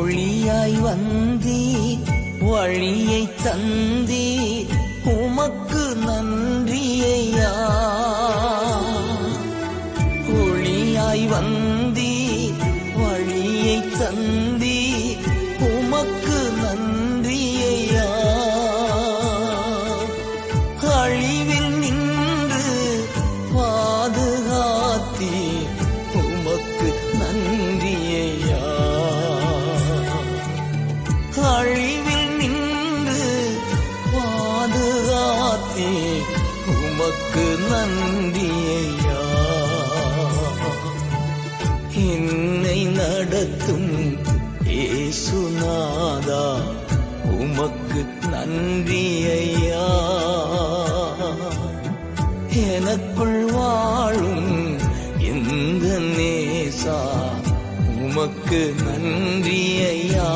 ஒளியாய் வந்தி வழியை தந்தி உமக்கு நன்றியையா? ஒளியாய் வந்தி அழிவில் நின்று பாதுகாத்தே உமக்கு நன்றியையா? என்னை நடத்தும் ஏசுநாதா உமக்கு நன்றியையா? எனக்குள் வாழும் இந்த நேசா உமக்கு நன்றி ஐயா